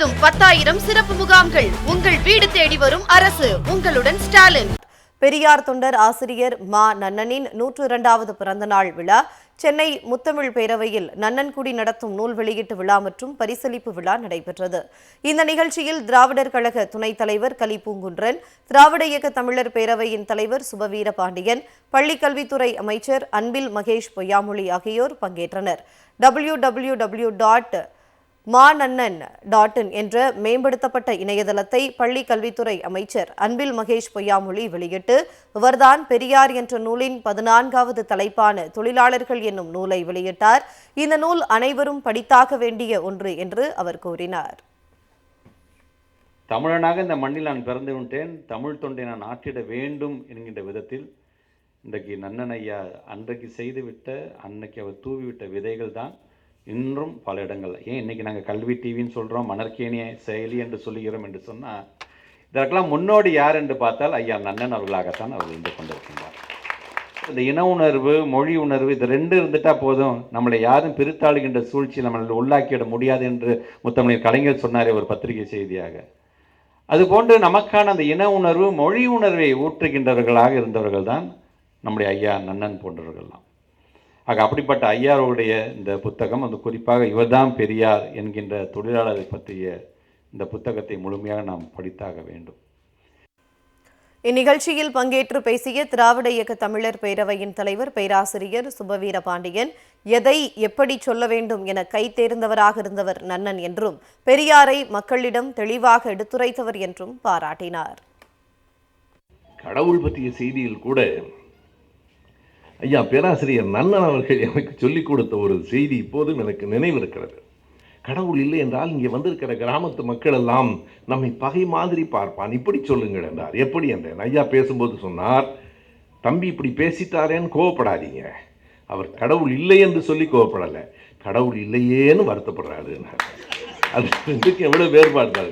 முழுவதும் பத்தாயிரம் சிறப்பு முகாம்கள் உங்கள் வீடு தேடி வரும் அரசு. உங்களுடன் ஸ்டாலின். பெரியார் தொண்டர் ஆசிரியர் மா நன்னனின் நூற்று இரண்டாவது பிறந்த நாள் விழா. சென்னை முத்தமிழ் பேரவையில் நன்னன்குடி நடத்தும் நூல் வெளியீட்டு விழா மற்றும் பரிசளிப்பு விழா நடைபெற்றது. இந்த நிகழ்ச்சியில் திராவிடர் கழக துணைத் தலைவர் கலி பூங்குன்றன் திராவிட இயக்க தமிழர் பேரவையின் தலைவர் சுபவீர பாண்டியன் பள்ளிக்கல்வித்துறை அமைச்சர் அன்பில் மகேஷ் பொய்யாமொழி ஆகியோர் பங்கேற்றனர். டபிள்யூ டபிள்யூ டபிள்யூ டாட் மாநன்னன் டாட் இன் என்ற மேம்படுத்தப்பட்ட இணையதளத்தை பள்ளி கல்வித்துறை அமைச்சர் அன்பில் மகேஷ் பொய்யாமொழி வெளியிட்டு இவர்தான் பெரியார் என்ற நூலின் பதினான்காவது தலைப்பான தொழிலாளர்கள் என்னும் நூலை வெளியிட்டார். இந்த நூல் அனைவரும் படித்தாக வேண்டிய ஒன்று என்று அவர் கூறினார். தமிழனாக இந்த மண்ணில் நான் பிறந்து விட்டேன். தமிழ் தொண்டை நான் ஆற்றிட வேண்டும் என்கின்ற விதத்தில் இன்றைக்கு நன்னன் ஐயா அன்றைக்கு செய்துவிட்ட அன்னைக்கு அவர் தூவிவிட்ட விதைகள் தான். இன்றும் பல இடங்கள் ஏன் இன்றைக்கி நாங்கள் கல்வி டிவின்னு சொல்கிறோம் மணற்கேணிய செயலி என்று சொல்லுகிறோம் என்று சொன்னால் இதற்கெல்லாம் முன்னோடி யார் என்று பார்த்தால் ஐயா நன்னன் அவர்களாகத்தான் அவர் இருந்து கொண்டிருக்கின்றார். இந்த இன உணர்வு மொழி உணர்வு இது ரெண்டு இருந்துட்டால் போதும். நம்மளை யாரும் பிரித்தாளுகின்ற சூழ்ச்சி நம்மளை உள்ளாக்கிவிட முடியாது என்று முத்தமிழர் கலைஞர் சொன்னாரே ஒரு பத்திரிகை செய்தியாக. அதுபோன்று நமக்கான அந்த இன உணர்வு மொழி உணர்வை ஊற்றுகின்றவர்களாக இருந்தவர்கள் தான் நம்முடைய ஐயா நன்னன் போன்றவர்கள்லாம். ஆக அப்படிப்பட்ட ஐயாருடைய இந்த புத்தகம் அந்த குறிப்பாக இவர்தான் பெரியார் என்கின்ற தொழிலாளரை பற்றிய இந்த புத்தகத்தை முழுமையாக நாம் படித்தாக வேண்டும். இந்நிகழ்ச்சியில் பங்கேற்று பேசிய திராவிட இயக்க தமிழர் பேரவையின் தலைவர் பேராசிரியர் சுபவீர பாண்டியன் எதை எப்படி சொல்ல வேண்டும் என கை தேர்ந்தவராக இருந்தவர் நன்னன் என்றும் பெரியாரை மக்களிடம் தெளிவாக எடுத்துரைத்தவர் என்றும் பாராட்டினார். கடவுள் பற்றிய செய்தியில் கூட ஐயா பேராசிரியர் நன்னன் அவர்கள் எனக்கு சொல்லிக் கொடுத்த ஒரு செய்தி இப்போதும் எனக்கு நினைவிருக்கிறது. கடவுள் இல்லை என்றால் இங்கே வந்திருக்கிற கிராமத்து மக்கள் எல்லாம் நம்மை பகை மாதிரி பார்ப்பான். இப்படி சொல்லுங்கள் என்றார். எப்படி என்றேன்? ஐயா பேசும்போது சொன்னார் தம்பி இப்படி பேசிட்டாரேன்னு கோவப்படாதீங்க. அவர் கடவுள் இல்லை என்று சொல்லி கோவப்படலை. கடவுள் இல்லையேன்னு வருத்தப்படுறாரு. அது இதுக்கு எவ்வளோ வேறுபாடு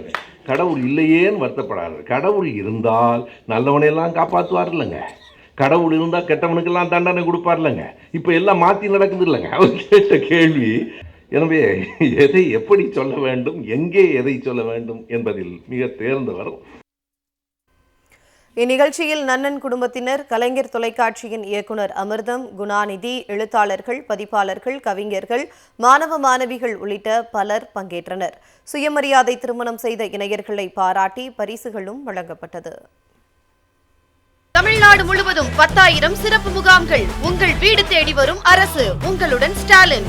கடவுள் இல்லையேன்னு வருத்தப்படாது கடவுள் இருந்தால் நல்லவனையெல்லாம் காப்பாற்றுவார் இல்லைங்க. கடவுள் இருந்தால் கெட்டவனுக்கெல்லாம் தண்டனை கொடுப்பார்லங்க. இப்போ எல்லாம் மாற்றி நடக்குது இல்லைங்க. அவர் கேட்ட கேள்வி எனவே எதை எப்படி சொல்ல வேண்டும்? எங்கே எதை சொல்ல வேண்டும்? என்பதில் மிக தேர்ந்தவர் இந்நிகழ்ச்சியில் நன்னன் குடும்பத்தினர் கலைஞர் தொலைக்காட்சியின் இயக்குனர் அமிர்தம் குணாநிதி எழுத்தாளர்கள் பதிப்பாளர்கள் கவிஞர்கள் மாணவ மாணவிகள் உள்ளிட்ட பலர் பங்கேற்றனர். சுயமரியாதை திருமணம் செய்த இணையர்களை பாராட்டி பரிசுகளும் வழங்கப்பட்டது. தமிழ்நாடு முழுவதும் பத்தாயிரம் சிறப்பு முகாம்கள் உங்கள் வீடு தேடி வரும் அரசு. உங்களுடன் ஸ்டாலின்.